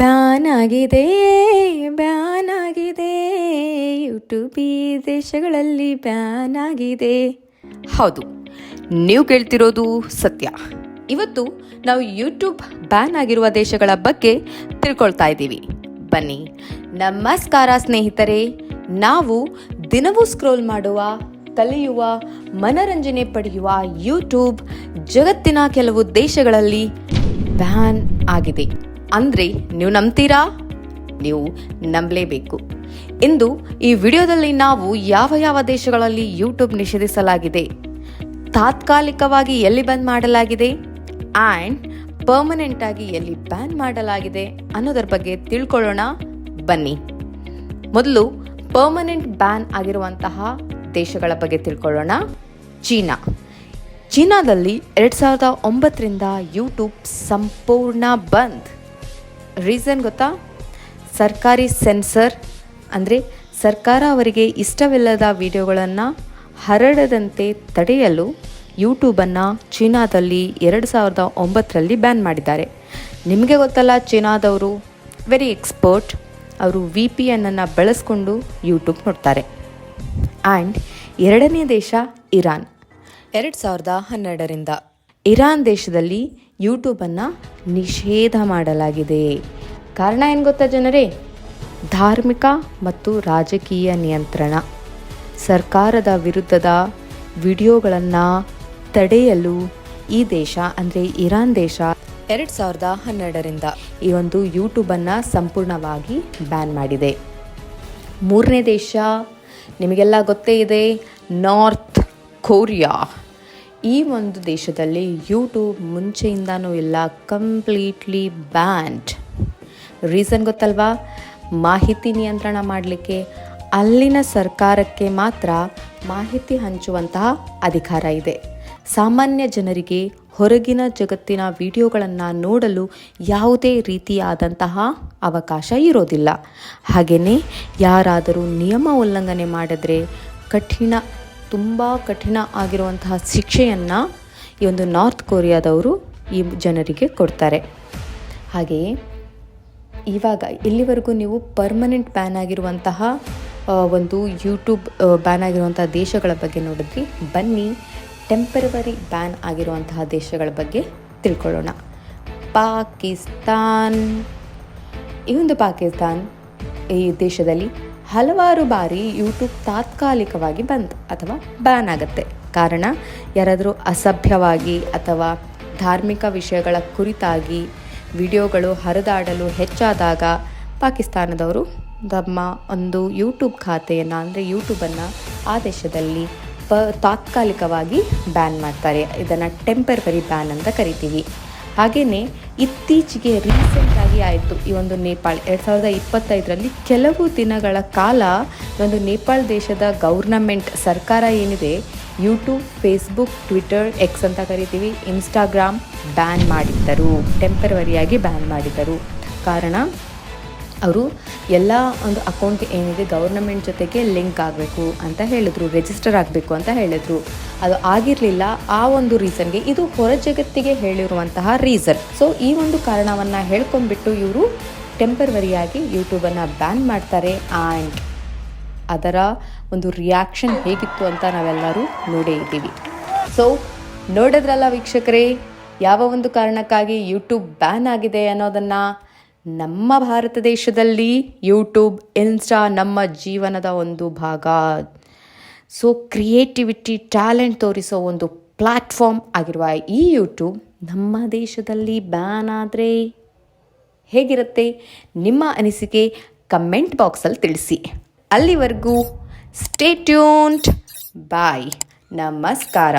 Ban ಆಗಿದೆ ban ಆಗಿದೆ YouTube ಈ ದೇಶಗಳಲ್ಲಿ ಬ್ಯಾನ್ ಆಗಿದೆ ಹೌದು, ನೀವು ಕೇಳ್ತಿರೋದು ಸತ್ಯ. ಇವತ್ತು ನಾವು ಯೂಟ್ಯೂಬ್ ಬ್ಯಾನ್ ಆಗಿರುವ ದೇಶಗಳ ಬಗ್ಗೆ ತಿಳ್ಕೊಳ್ತಾ ಇದ್ದೀವಿ. ಬನ್ನಿ, ನಮಸ್ಕಾರ ಸ್ನೇಹಿತರೆ. ನಾವು ದಿನವೂ ಸ್ಕ್ರೋಲ್ ಮಾಡುವ, ಕಲಿಯುವ, ಮನರಂಜನೆ ಪಡೆಯುವ ಯೂಟ್ಯೂಬ್ ಜಗತ್ತಿನ ಕೆಲವು ದೇಶಗಳಲ್ಲಿ ಬ್ಯಾನ್ ಆಗಿದೆ. ಅಂದರೆ ನೀವು ನಂಬ್ತೀರಾ? ನೀವು ನಂಬಲೇಬೇಕು. ಇಂದು ಈ ವಿಡಿಯೋದಲ್ಲಿ ನಾವು ಯಾವ ಯಾವ ದೇಶಗಳಲ್ಲಿ ಯೂಟ್ಯೂಬ್ ನಿಷೇಧಿಸಲಾಗಿದೆ, ತಾತ್ಕಾಲಿಕವಾಗಿ ಎಲ್ಲಿ ಬಂದ್ ಮಾಡಲಾಗಿದೆ ಆ್ಯಂಡ್ ಪರ್ಮನೆಂಟ್ ಆಗಿ ಎಲ್ಲಿ ಬ್ಯಾನ್ ಮಾಡಲಾಗಿದೆ ಅನ್ನೋದರ ಬಗ್ಗೆ ತಿಳ್ಕೊಳ್ಳೋಣ. ಬನ್ನಿ. ಮೊದಲು ಪರ್ಮನೆಂಟ್ ಬ್ಯಾನ್ ಆಗಿರುವಂತಹ ದೇಶಗಳ ಬಗ್ಗೆ ತಿಳ್ಕೊಳ್ಳೋಣ. ಚೀನಾ. ಚೀನಾದಲ್ಲಿ ಎರಡು ಸಾವಿರದ ಒಂಬತ್ತರಿಂದ ಯೂಟ್ಯೂಬ್ ಸಂಪೂರ್ಣ ಬಂದ್. ರೀಸನ್ ಗೊತ್ತಾ? ಸರ್ಕಾರಿ ಸೆನ್ಸರ್ ಅಂದರೆ ಸರ್ಕಾರ ಅವರಿಗೆ ಇಷ್ಟವಿಲ್ಲದ ವಿಡಿಯೋಗಳನ್ನು ಹರಡದಂತೆ ತಡೆಯಲು ಯೂಟ್ಯೂಬನ್ನು ಚೀನಾದಲ್ಲಿ ಎರಡು ಸಾವಿರದ ಒಂಬತ್ತರಲ್ಲಿ ಬ್ಯಾನ್ ಮಾಡಿದ್ದಾರೆ. ನಿಮಗೆ ಗೊತ್ತಲ್ಲ ಚೀನಾದವರು ವೆರಿ ಎಕ್ಸ್ಪರ್ಟ್ ಅವರು ವಿ ಪಿ ಎನ್ನನ್ನು ಬಳಸ್ಕೊಂಡು ಯೂಟ್ಯೂಬ್ ನೋಡ್ತಾರೆ. ಆ್ಯಂಡ್ ಎರಡನೇ ದೇಶ ಇರಾನ್. ಎರಡು ಸಾವಿರದ ಹನ್ನೆರಡರಿಂದ. ಇರಾನ್ ದೇಶದಲ್ಲಿ ಯೂಟ್ಯೂಬನ್ನು ನಿಷೇಧ ಮಾಡಲಾಗಿದೆ. ಕಾರಣ ಏನು ಗೊತ್ತಾ ಜನರೇ? ಧಾರ್ಮಿಕ ಮತ್ತು ರಾಜಕೀಯ ನಿಯಂತ್ರಣ. ಸರ್ಕಾರದ ವಿರುದ್ಧದ ವಿಡಿಯೋಗಳನ್ನು ತಡೆಯಲು ಈ ದೇಶ, ಅಂದರೆ ಇರಾನ್ ದೇಶ, ಎರಡು ಸಾವಿರದ ಹನ್ನೆರಡರಿಂದ ಈ ಒಂದು ಯೂಟ್ಯೂಬನ್ನು ಸಂಪೂರ್ಣವಾಗಿ ಬ್ಯಾನ್ ಮಾಡಿದೆ. ಮೂರನೇ ದೇಶ, ನಿಮಗೆಲ್ಲ ಗೊತ್ತೇ ಇದೆ, ನಾರ್ತ್ ಕೊರಿಯಾ. ಈ ಒಂದು ದೇಶದಲ್ಲಿ ಯೂಟ್ಯೂಬ್ ಮುಂಚೆಯಿಂದನೂ ಇಲ್ಲ ಕಂಪ್ಲೀಟ್ಲಿ ಬ್ಯಾಂಡ್ ರೀಸನ್ ಗೊತ್ತಲ್ವಾ? ಮಾಹಿತಿ ನಿಯಂತ್ರಣ ಮಾಡಲಿಕ್ಕೆ ಅಲ್ಲಿನ ಸರ್ಕಾರಕ್ಕೆ ಮಾತ್ರ ಮಾಹಿತಿ ಹಂಚುವಂತಹ ಅಧಿಕಾರ ಇದೆ. ಸಾಮಾನ್ಯ ಜನರಿಗೆ ಹೊರಗಿನ ಜಗತ್ತಿನ ವಿಡಿಯೋಗಳನ್ನು ನೋಡಲು ಯಾವುದೇ ರೀತಿಯಾದಂತಹ ಅವಕಾಶ ಇರೋದಿಲ್ಲ. ಹಾಗೆಯೇ ಯಾರಾದರೂ ನಿಯಮ ಉಲ್ಲಂಘನೆ ಮಾಡಿದ್ರೆ ಕಠಿಣ ತುಂಬ ಕಠಿಣ ಆಗಿರುವಂತಹ ಶಿಕ್ಷೆಯನ್ನು ಈ ಒಂದು ನಾರ್ತ್ ಕೊರಿಯಾದವರು ಈ ಜನರಿಗೆ ಕೊಡ್ತಾರೆ. ಹಾಗೆಯೇ ಇವಾಗ ಇಲ್ಲಿವರೆಗೂ ನೀವು ಪರ್ಮನೆಂಟ್ ಬ್ಯಾನ್ ಆಗಿರುವಂತಹ ಒಂದು ಯೂಟ್ಯೂಬ್ ಬ್ಯಾನ್ ಆಗಿರುವಂತಹ ದೇಶಗಳ ಬಗ್ಗೆ ನೋಡಿದ್ವಿ. ಬನ್ನಿ, ಟೆಂಪರವರಿ ಬ್ಯಾನ್ ಆಗಿರುವಂತಹ ದೇಶಗಳ ಬಗ್ಗೆ ತಿಳ್ಕೊಳ್ಳೋಣ. ಪಾಕಿಸ್ತಾನ್. ಈ ಒಂದು ಪಾಕಿಸ್ತಾನ್ ಈ ದೇಶದಲ್ಲಿ ಹಲವಾರು ಬಾರಿ ಯೂಟ್ಯೂಬ್ ತಾತ್ಕಾಲಿಕವಾಗಿ ಬಂದ್ ಅಥವಾ ಬ್ಯಾನ್ ಆಗುತ್ತೆ. ಕಾರಣ, ಯಾರಾದರೂ ಅಸಭ್ಯವಾಗಿ ಅಥವಾ ಧಾರ್ಮಿಕ ವಿಷಯಗಳ ಕುರಿತಾಗಿ ವಿಡಿಯೋಗಳು ಹರಿದಾಡಲು ಹೆಚ್ಚಾದಾಗ ಪಾಕಿಸ್ತಾನದವರು ತಮ್ಮ ಒಂದು ಯೂಟ್ಯೂಬ್ ಖಾತೆಯನ್ನು, ಅಂದರೆ ಯೂಟ್ಯೂಬನ್ನು ಆ ದೇಶದಲ್ಲಿ ಪ ತಾತ್ಕಾಲಿಕವಾಗಿ ಬ್ಯಾನ್ ಮಾಡ್ತಾರೆ. ಇದನ್ನು ಟೆಂಪರರಿ ಬ್ಯಾನ್ ಅಂತ ಕರಿತೀವಿ. ಹಾಗೆಯೇ ಇತ್ತೀಚೆಗೆ ರೀಸೆಂಟಾಗಿ ಆಯಿತು ಈ ಒಂದು ನೇಪಾಳ. ಎರಡು ಸಾವಿರದ ಇಪ್ಪತ್ತೈದರಲ್ಲಿ ಕೆಲವು ದಿನಗಳ ಕಾಲ ಒಂದು ನೇಪಾಳ ದೇಶದ ಗೌರ್ನಮೆಂಟ್ ಸರ್ಕಾರ ಏನಿದೆ ಯೂಟ್ಯೂಬ್ ಫೇಸ್ಬುಕ್ ಟ್ವಿಟರ್ ಎಕ್ಸ್ ಅಂತ ಕರಿತೀವಿ ಇನ್ಸ್ಟಾಗ್ರಾಮ್ ಬ್ಯಾನ್ ಮಾಡಿದ್ದರು. ಟೆಂಪರವರಿಯಾಗಿ ಬ್ಯಾನ್ ಮಾಡಿದ್ದರು. ಕಾರಣ ಅವರು ಎಲ್ಲ ಒಂದು ಅಕೌಂಟ್ ಏನಿದೆ ಗೌರ್ನಮೆಂಟ್ ಜೊತೆಗೆ ಲಿಂಕ್ ಆಗಬೇಕು ಅಂತ ಹೇಳಿದ್ರು ರಿಜಿಸ್ಟರ್ ಆಗಬೇಕು ಅಂತ ಹೇಳಿದ್ರು. ಅದು ಆಗಿರಲಿಲ್ಲ, ಆ ಒಂದು ರೀಸನ್ಗೆ ಇದು ಹೊರ ಜಗತ್ತಿಗೆ ಹೇಳಿರುವಂತಹ ರೀಸನ್ ಸೊ ಈ ಒಂದು ಕಾರಣವನ್ನು ಹೇಳ್ಕೊಂಡ್ಬಿಟ್ಟು ಇವರು ಟೆಂಪರವರಿಯಾಗಿ ಯೂಟ್ಯೂಬನ್ನು ಬ್ಯಾನ್ ಮಾಡ್ತಾರೆ ಆ್ಯಂಡ್ ಅದರ ಒಂದು ರಿಯಾಕ್ಷನ್ ಹೇಗಿತ್ತು ಅಂತ ನಾವೆಲ್ಲರೂ ನೋಡೇ ಇದ್ದೀವಿ. ಸೊ ನೋಡಿದ್ರಲ್ಲ ವೀಕ್ಷಕರೇ, ಯಾವ ಒಂದು ಕಾರಣಕ್ಕಾಗಿ ಯೂಟ್ಯೂಬ್ ಬ್ಯಾನ್ ಆಗಿದೆ ಅನ್ನೋದನ್ನು ನಮ್ಮ ಭಾರತ ದೇಶದಲ್ಲಿ ಯೂಟ್ಯೂಬ್ ಇನ್ಸ್ಟಾ ನಮ್ಮ ಜೀವನದ ಒಂದು ಭಾಗ. ಸೊ ಕ್ರಿಯೇಟಿವಿಟಿ ಟ್ಯಾಲೆಂಟ್ ತೋರಿಸೋ ಒಂದು ಪ್ಲ್ಯಾಟ್ಫಾರ್ಮ್ ಆಗಿರುವ ಈ ಯೂಟ್ಯೂಬ್ ನಮ್ಮ ದೇಶದಲ್ಲಿ ಬ್ಯಾನ್ ಆದರೆ ಹೇಗಿರುತ್ತೆ? ನಿಮ್ಮ ಅನಿಸಿಕೆ ಕಮೆಂಟ್ ಬಾಕ್ಸಲ್ಲಿ ತಿಳಿಸಿ. ಅಲ್ಲಿವರೆಗೂ ಸ್ಟೇ ಟ್ಯೂನ್ಡ್ ಬಾಯ್ ನಮಸ್ಕಾರ.